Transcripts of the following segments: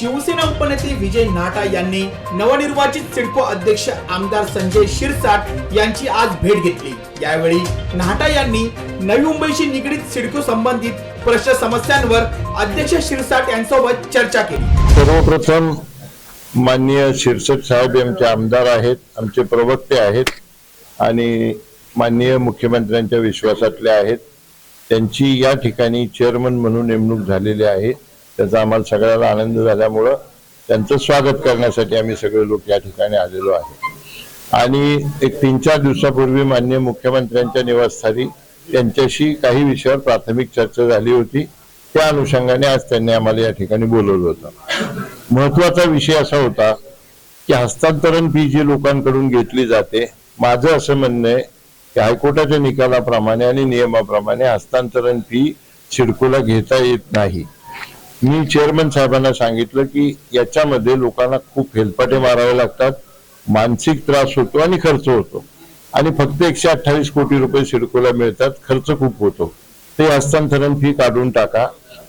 शिवसेना उपनेते विजय नाटा यांनी नवनिर्वाचित सिडको अध्यक्ष आमदार संजय शिरसाट यांची आज भेट घेतली. यावेळी नाटा यांनी नवी मुंबईशी निगडीत सिडको संबंधित प्रश्न समस्यांवर अध्यक्ष शिरसाट यांच्यासोबत चर्चा केली. सर्वप्रथम माननीय शीर्षक साहेब आमचे आमदार आहेत आमचे प्रवक्ते आहेत आणि माननीय मुख्यमंत्र्यांच्या विश्वासातले आहेत. त्यांची या ठिकाणी चेअरमन म्हणून नेमणूक झालेली आहे. त्याचा आम्हाला सगळ्याला आनंद झाल्यामुळं त्यांचं स्वागत करण्यासाठी आम्ही सगळे लोक या ठिकाणी आलेलो आहे. आणि एक तीन चार दिवसापूर्वी मान्य मुख्यमंत्र्यांच्या निवासस्थानी त्यांच्याशी काही विषयावर प्राथमिक चर्चा झाली होती. त्या अनुषंगाने आज त्यांनी आम्हाला या ठिकाणी बोलवलं होतं. महत्त्वाचा विषय असा होता की हस्तांतरण फी जी लोकांकडून घेतली जाते माझं असं म्हणणं आहे की हायकोर्टाच्या निकालाप्रमाणे आणि नियमाप्रमाणे हस्तांतरण फी सिडकोला घेता येत नाही. मी चेअरमन साहेबांना सांगितलं की याच्यामध्ये लोकांना खूप हेलपाटे मारावे लागतात मानसिक त्रास होतो आणि खर्च होतो. आणि फक्त एकशे अठ्ठावीस कोटी रुपये सिडकोला मिळतात खर्च खूप होतो. ते हस्तांतरण फी काढून टाका.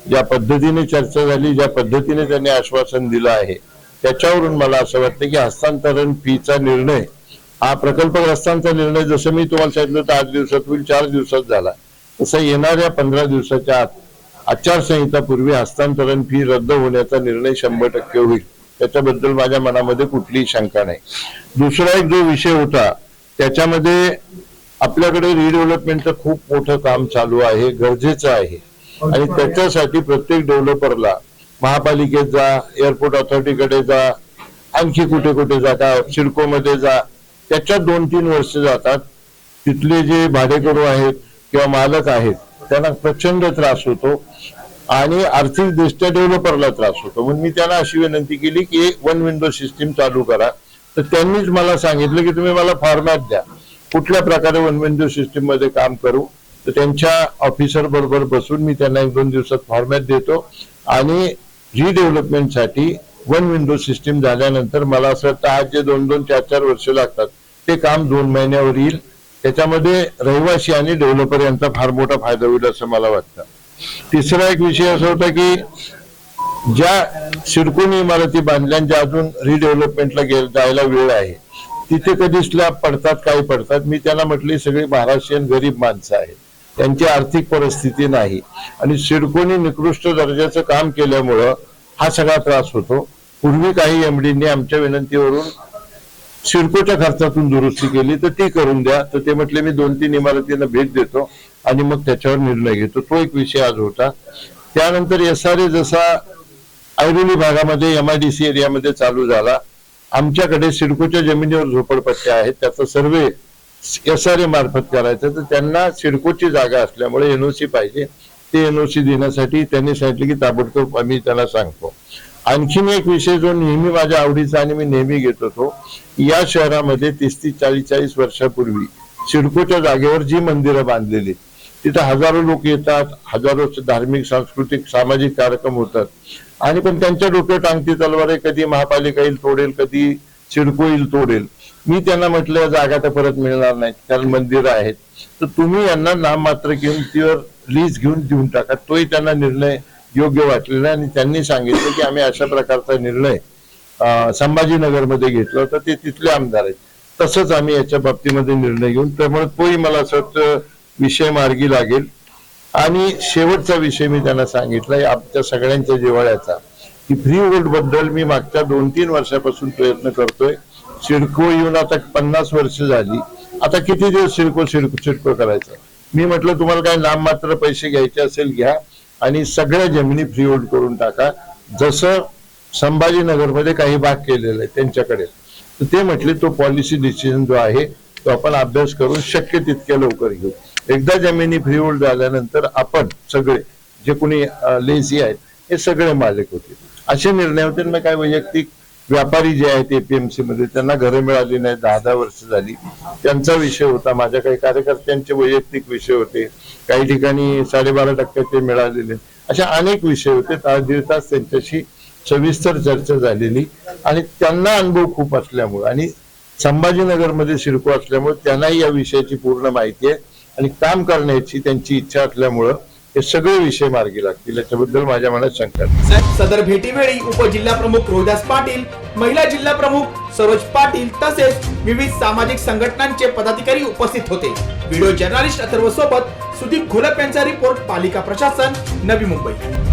ज्या पद्धतीने चर्चा झाली ज्या पद्धतीने त्यांनी आश्वासन दिलं आहे त्याच्यावरून मला असं वाटतं की हस्तांतरण फीचा निर्णय हा प्रकल्पग्रस्तांचा निर्णय जसं मी तुम्हाला सांगितलं तर आठ दिवसात होईल चार दिवसात झाला. तसं येणाऱ्या पंधरा दिवसाच्या आत आचारसंहितापूर्वी हस्तांतरण फी रद्द होण्याचा निर्णय शंभर टक्के होईल. त्याच्याबद्दल माझ्या मनामध्ये कुठलीही शंका नाही. दुसरा एक जो विषय होता त्याच्यामध्ये आपल्याकडे रिडेव्हलपमेंटचं खूप मोठं काम चालू आहे गरजेचं आहे. आणि त्याच्यासाठी प्रत्येक डेव्हलपरला महापालिकेत जा एअरपोर्ट ऑथॉरिटीकडे जा आणखी कुठे कुठे जा का सिडकोमध्ये जा त्याच्यात दोन तीन वर्ष जातात. तिथले जे भाडेकरू आहेत किंवा मालक आहेत त्यांना प्रचंड त्रास होतो आणि आर्थिकदृष्ट्या डेव्हलपरला त्रास होतो. म्हणून मी त्यांना अशी विनंती केली की वन विंडो सिस्टीम चालू करा. तर त्यांनीच मला सांगितलं की तुम्ही मला फॉर्मॅट द्या. कुठल्या प्रकारे वन विंडो सिस्टीममध्ये काम करू? तर त्यांच्या ऑफिसर बरोबर बसून मी त्यांना एक दोन दिवसात फॉर्मॅट देतो. आणि रिडेव्हलपमेंटसाठी वन विंडो सिस्टीम झाल्यानंतर मला असं वाटतं आज जे दोन दोन चार चार वर्ष लागतात ते काम दोन महिन्यावर येईल. त्याच्यामध्ये रहिवासी आणि डेव्हलपर यांचा फार मोठा फायदा होईल असं मला वाटतं. तिसरा एक विषय असा होता की ज्या सिडकोनी इमारती बांधल्या ज्या अजून रिडेव्हलपमेंटला जायला वेळ आहे तिथे कधी स्लॅब पडतात काही पडतात. मी त्यांना म्हटले सगळे महाराष्ट्रीयन गरीब माणसं आहेत. त्यांची आर्थिक परिस्थिती नाही. आणि सिडकोनी निकृष्ट दर्जाचं काम केल्यामुळं हा सगळा त्रास होतो. पूर्वी काही एमडींनी आमच्या विनंतीवरून सिडकोच्या खर्चातून दुरुस्ती केली तर ती करून द्या. तर ते म्हटले मी दोन तीन इमारतींना भेट देतो आणि मग त्याच्यावर निर्णय घेतो. तो एक विषय आज होता. त्यानंतर एस आर ए जसा ऐरोली भागामध्ये एम आय डी सी एरियामध्ये चालू झाला. आमच्याकडे सिडकोच्या जमिनीवर झोपडपट्ट्या आहेत. त्याचा सर्वे एस आर ए मार्फत करायचा. तर त्यांना सिडकोची जागा असल्यामुळे एनओसी पाहिजे. ते एनओसी देण्यासाठी त्यांनी सांगितलं की ताबडतोब आम्ही त्यांना सांगतो. आणखीन एक विषय जो नेहमी माझ्या आवडीचा आणि मी नेहमी घेत होतो या शहरामध्ये तीस तीस चाळीस चाळीस वर्षापूर्वी सिडकोच्या जागेवर जी मंदिरं बांधलेली तिथं हजारो लोक येतात हजारो धार्मिक सांस्कृतिक सामाजिक कार्यक्रम होतात. आणि पण त्यांच्या डोक्यात टांगती तलवार आहे कधी महापालिका येईल तोडेल कधी सिडको येईल तोडेल. मी त्यांना म्हटलं जागा तर परत मिळणार नाही कारण मंदिरं आहेत. तर तुम्ही यांना नाममात्र तीवर लीज घेऊन देऊन टाका तोही त्यांना निर्णय योग्य वाटलेलं आणि त्यांनी सांगितलं की आम्ही अशा प्रकारचा निर्णय संभाजीनगरमध्ये घेतला होता. ते तिथले आमदार आहेत. तसंच आम्ही याच्या बाबतीमध्ये निर्णय घेऊन त्यामुळे तोही मला असं वाटतं विषय मार्गी लागेल. आणि शेवटचा विषय मी त्यांना सांगितला आमच्या सगळ्यांच्या जिव्हाळ्याचा. की फ्री होल्डबद्दल मी मागच्या दोन तीन वर्षापासून प्रयत्न करतोय. सिडको येऊन आता पन्नास वर्ष झाली. आता किती दिवस सिडको सिडको सिडको करायचं? मी म्हटलं तुम्हाला काय नाममात्र पैसे घ्यायचे असेल घ्या. आणि सगळ्या जमिनी फ्री होल्ड करून टाका. जसं संभाजीनगरमध्ये काही भाग केलेला आहे त्यांच्याकडे. तर ते म्हटले तो पॉलिसी डिसिजन जो आहे तो आपण अभ्यास करून शक्य तितक्या लवकर घेऊ. एकदा जमिनी फ्री होल्ड झाल्यानंतर आपण सगळे जे कोणी लेझी आहेत हे सगळे मालक होते. असे निर्णय होते मग काय वैयक्तिक व्यापारी जे आहेत एपीएमसी मध्ये त्यांना घरं मिळाली नाही दहा दहा वर्ष झाली. त्यांचा विषय होता माझ्या काही कार्यकर्त्यांचे वैयक्तिक विषय होते. काही ठिकाणी साडेबारा टक्क्याचे मिळालेले. अशा अनेक विषय होते. तास दीड तास त्यांच्याशी सविस्तर चर्चा झालेली. आणि त्यांना अनुभव खूप असल्यामुळे आणि संभाजीनगरमध्ये शिरको असल्यामुळे त्यांनाही या विषयाची पूर्ण माहिती आहे. आणि काम करण्याची त्यांची इच्छा असल्यामुळं हे सगळे विषय मार्गी लागतील याच्याबद्दल माझ्या मनात शंका नाही. सदर भेटीवेळी उपजिल्हा प्रमुख रोहिदास पाटील महिला जिल्हा प्रमुख सरोज पाटील तसेच विविध सामाजिक संघटनांचे पदाधिकारी उपस्थित होते व्हिडिओ जर्नलिस्ट अथर्व सोबत सुदीप घोलप यांचा रिपोर्ट पालिका प्रशासन नवी मुंबई